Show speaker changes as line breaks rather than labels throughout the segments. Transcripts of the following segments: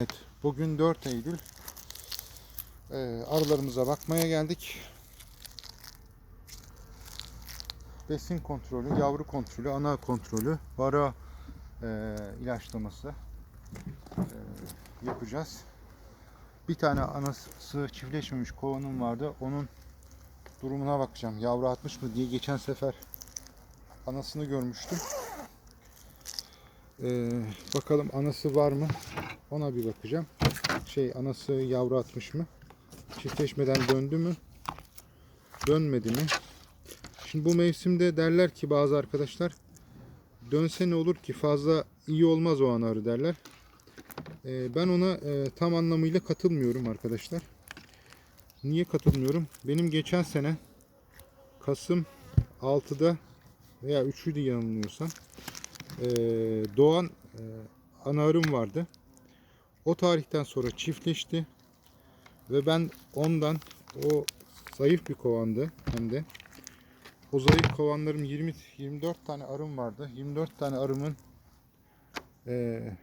Evet, bugün 4 Eylül. Ee, arılarımıza bakmaya geldik. Besin kontrolü, yavru kontrolü, ana kontrolü, vara e, ilaçlaması e, yapacağız. Bir tane anası çiftleşmemiş kovanım vardı. Onun durumuna bakacağım. Yavru atmış mı diye geçen sefer anasını görmüştüm. Ee, bakalım anası var mı? Ona bir bakacağım. Şey anası yavru atmış mı? Çiftleşmeden döndü mü? Dönmedi mi? Şimdi bu mevsimde derler ki bazı arkadaşlar dönse ne olur ki fazla iyi olmaz o an arı derler. Ee, ben ona e, tam anlamıyla katılmıyorum arkadaşlar. Niye katılmıyorum? Benim geçen sene Kasım 6'da veya 3'üydü yanılmıyorsam e, doğan e, ana arım vardı. O tarihten sonra çiftleşti ve ben ondan o zayıf bir kovandı hem de o zayıf kovanlarım 20 24 tane arım vardı. 24 tane arımın eee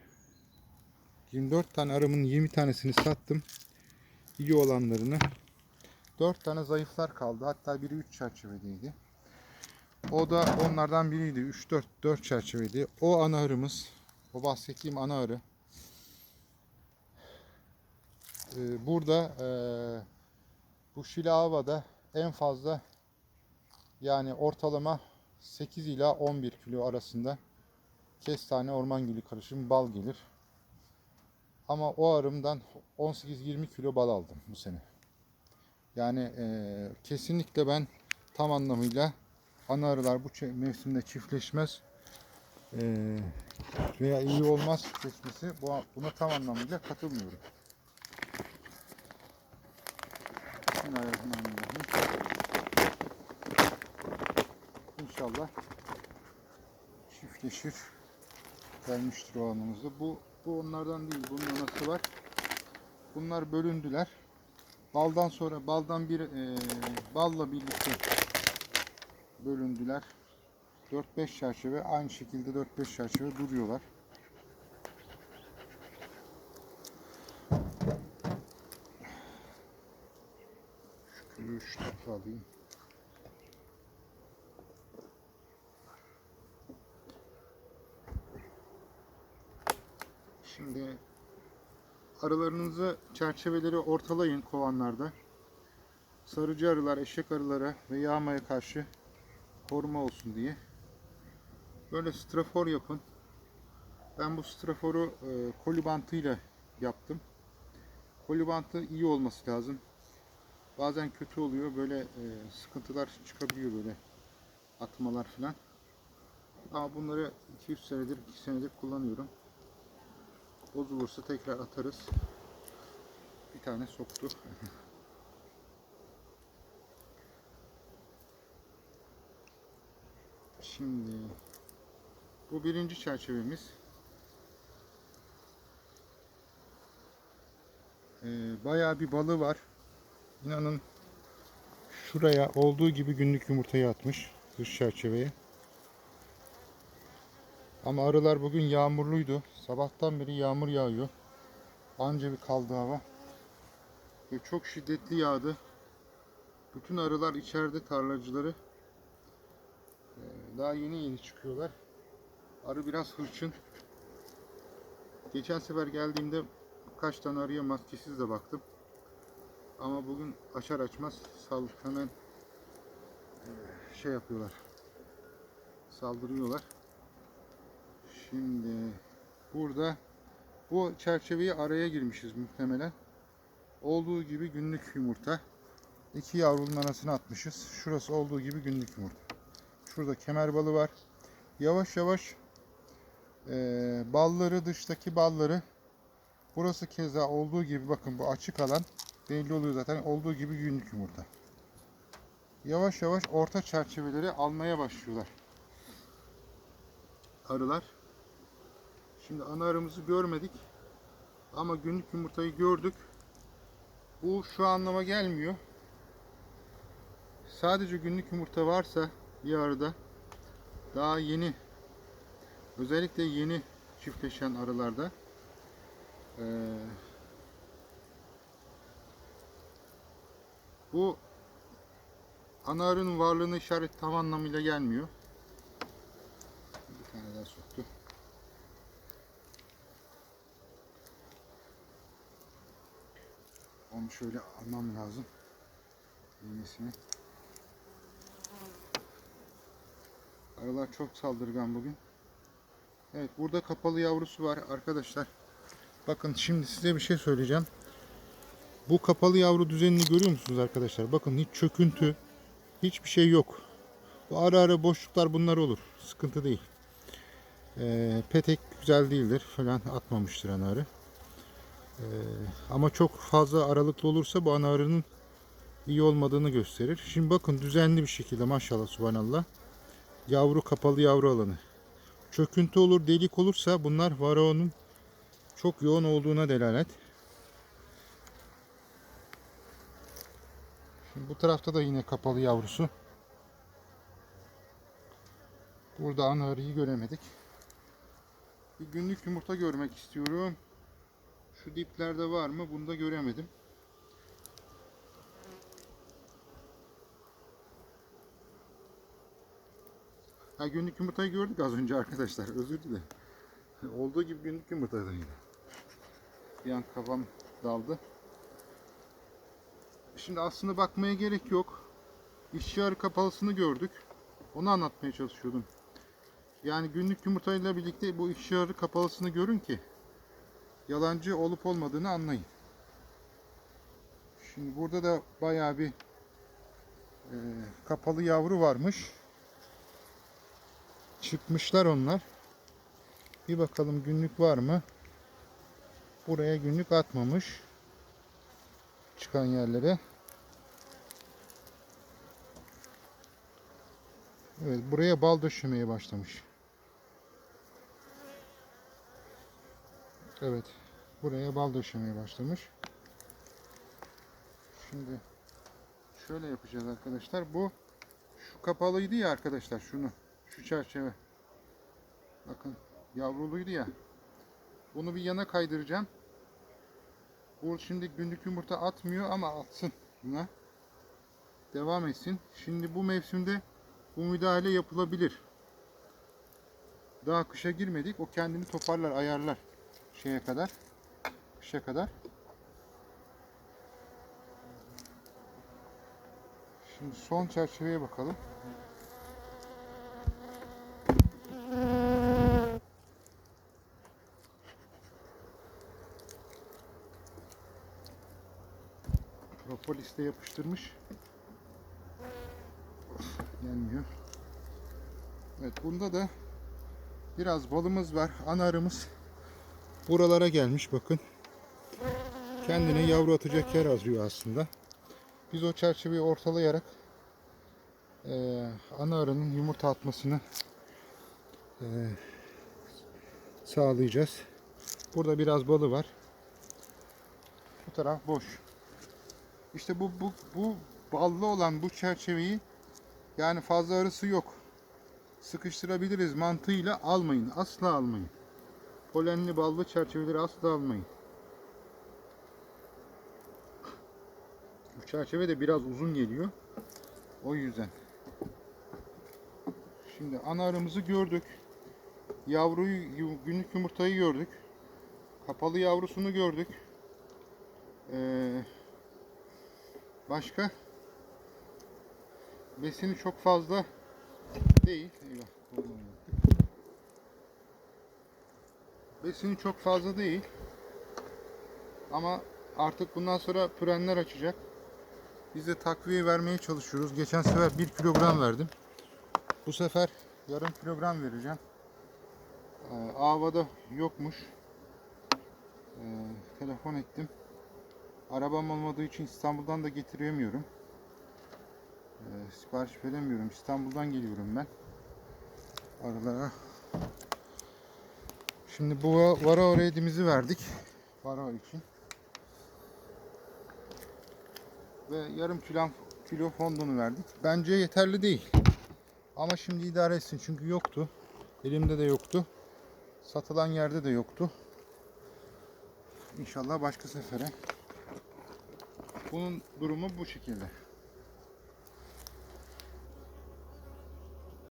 24 tane arımın 20 tanesini sattım. İyi olanlarını. 4 tane zayıflar kaldı. Hatta biri 3 çerçevedeydi. O da onlardan biriydi. 3 4 4 çerçeveydi. O ana arımız, o bahsettiğim ana arı Ee, burada eee bu Şilahava'da en fazla yani ortalama 8 ila 11 kilo arasında kestane orman gülü karışım bal gelir. Ama o arımdan 18-20 kilo bal aldım bu sene. Yani eee, kesinlikle ben tam anlamıyla ana arılar bu mevsimde çiftleşmez eee, veya iyi olmaz bu, buna tam anlamıyla katılmıyorum. Bismillahirrahmanirrahim. İnşallah çiftleşir. Gelmiştir o anımızda. Bu, bu onlardan değil. Bunun anası var. Bunlar bölündüler. Baldan sonra baldan bir e, balla birlikte bölündüler. 4-5 çerçeve aynı şekilde 4-5 çerçeve duruyorlar. Şu tarafa alayım. Şimdi arılarınızı çerçeveleri ortalayın kovanlarda. Sarıcı arılar, eşek arılara ve yağmaya karşı koruma olsun diye. Böyle strafor yapın. Ben bu straforu e, koli yaptım. Koli bantı iyi olması lazım. Bazen kötü oluyor. Böyle e, sıkıntılar çıkabiliyor böyle atmalar falan. Ama bunları 2-3 senedir, 2 senedir kullanıyorum. Bozulursa tekrar atarız. Bir tane soktu. Şimdi bu birinci çerçevemiz. Ee, bayağı bir balı var. İnanın şuraya olduğu gibi günlük yumurtayı atmış dış çerçeveye. Ama arılar bugün yağmurluydu. Sabahtan beri yağmur yağıyor. Anca bir kaldı hava. Ve çok şiddetli yağdı. Bütün arılar içeride tarlacıları. Ee, Daha yeni yeni çıkıyorlar. Arı biraz hırçın. Geçen sefer geldiğimde kaç tane arıya maskesiz de baktım. Ama bugün açar açmaz sal hemen e, şey yapıyorlar. Saldırıyorlar. Şimdi burada bu çerçeveyi araya girmişiz muhtemelen. Olduğu gibi günlük yumurta. İki yavrunun arasına atmışız. Şurası olduğu gibi günlük yumurta. Şurada kemer balı var. Yavaş yavaş e, balları dıştaki balları burası keza olduğu gibi bakın bu açık alan belli oluyor zaten olduğu gibi günlük yumurta. Yavaş yavaş orta çerçeveleri almaya başlıyorlar. Arılar. Şimdi ana arımızı görmedik. Ama günlük yumurtayı gördük. Bu şu anlama gelmiyor. Sadece günlük yumurta varsa bir arıda daha yeni özellikle yeni çiftleşen arılarda Ee, bu ana arının varlığını işaret tam anlamıyla gelmiyor. Bir tane daha soktu. Onu şöyle almam lazım. İğnesini. Arılar çok saldırgan bugün. Evet burada kapalı yavrusu var arkadaşlar. Bakın şimdi size bir şey söyleyeceğim. Bu kapalı yavru düzenini görüyor musunuz arkadaşlar? Bakın hiç çöküntü, hiçbir şey yok. Bu ara ara boşluklar bunlar olur. Sıkıntı değil. Ee, petek güzel değildir falan atmamıştır ana arı. Ee, ama çok fazla aralıklı olursa bu ana arının iyi olmadığını gösterir. Şimdi bakın düzenli bir şekilde maşallah subhanallah. Yavru kapalı yavru alanı. Çöküntü olur, delik olursa bunlar varoğunun çok yoğun olduğuna delalet. Şimdi bu tarafta da yine kapalı yavrusu. Burada ana arıyı göremedik. Bir günlük yumurta görmek istiyorum. Şu diplerde var mı? Bunu da göremedim. Ha günlük yumurtayı gördük az önce arkadaşlar. Özür dilerim. Olduğu gibi günlük yumurtaydı yine. Bir an kafam daldı. Şimdi aslında bakmaya gerek yok. İşçi arı kapalısını gördük. Onu anlatmaya çalışıyordum. Yani günlük yumurtayla birlikte bu işçi arı kapalısını görün ki yalancı olup olmadığını anlayın. Şimdi burada da bayağı bir e, kapalı yavru varmış. Çıkmışlar onlar. Bir bakalım günlük var mı? Buraya günlük atmamış. Çıkan yerlere. Evet buraya bal döşemeye başlamış. Evet. Buraya bal döşemeye başlamış. Şimdi şöyle yapacağız arkadaşlar. Bu şu kapalıydı ya arkadaşlar şunu. Şu çerçeve. Bakın yavruluydu ya. Bunu bir yana kaydıracağım. Bu şimdi günlük yumurta atmıyor ama atsın buna. Devam etsin. Şimdi bu mevsimde bu müdahale yapılabilir. Daha kışa girmedik. O kendini toparlar, ayarlar şeye kadar. Kışa kadar. Şimdi son çerçeveye bakalım. Propolis de yapıştırmış. Gelmiyor. Evet bunda da biraz balımız var. Ana arımız buralara gelmiş bakın. Kendine yavru atacak yer arıyor aslında. Biz o çerçeveyi ortalayarak eee ana arının yumurta atmasını eee, sağlayacağız. Burada biraz balı var. Bu taraf boş. İşte bu bu bu ballı olan bu çerçeveyi yani fazla arısı yok. Sıkıştırabiliriz mantığıyla almayın. Asla almayın. Polenli ballı çerçeveleri asla almayın. Bu çerçeve de biraz uzun geliyor. O yüzden. Şimdi ana arımızı gördük. Yavruyu, yu- günlük yumurtayı gördük. Kapalı yavrusunu gördük. Ee, başka? Besini çok fazla değil. Besini çok fazla değil. Ama artık bundan sonra pürenler açacak. Biz de takviye vermeye çalışıyoruz. Geçen sefer 1 kilogram verdim. Bu sefer yarım kilogram vereceğim. Ee, Ava'da yokmuş. Ee, telefon ettim. Arabam olmadığı için İstanbul'dan da getiremiyorum. Ee, sipariş veremiyorum. İstanbul'dan geliyorum ben. Aralara. Şimdi bu vara redimizi verdik. Vara için. Ve yarım kilo, kilo fondunu verdik. Bence yeterli değil. Ama şimdi idare etsin çünkü yoktu. Elimde de yoktu. Satılan yerde de yoktu. İnşallah başka sefere. Bunun durumu bu şekilde.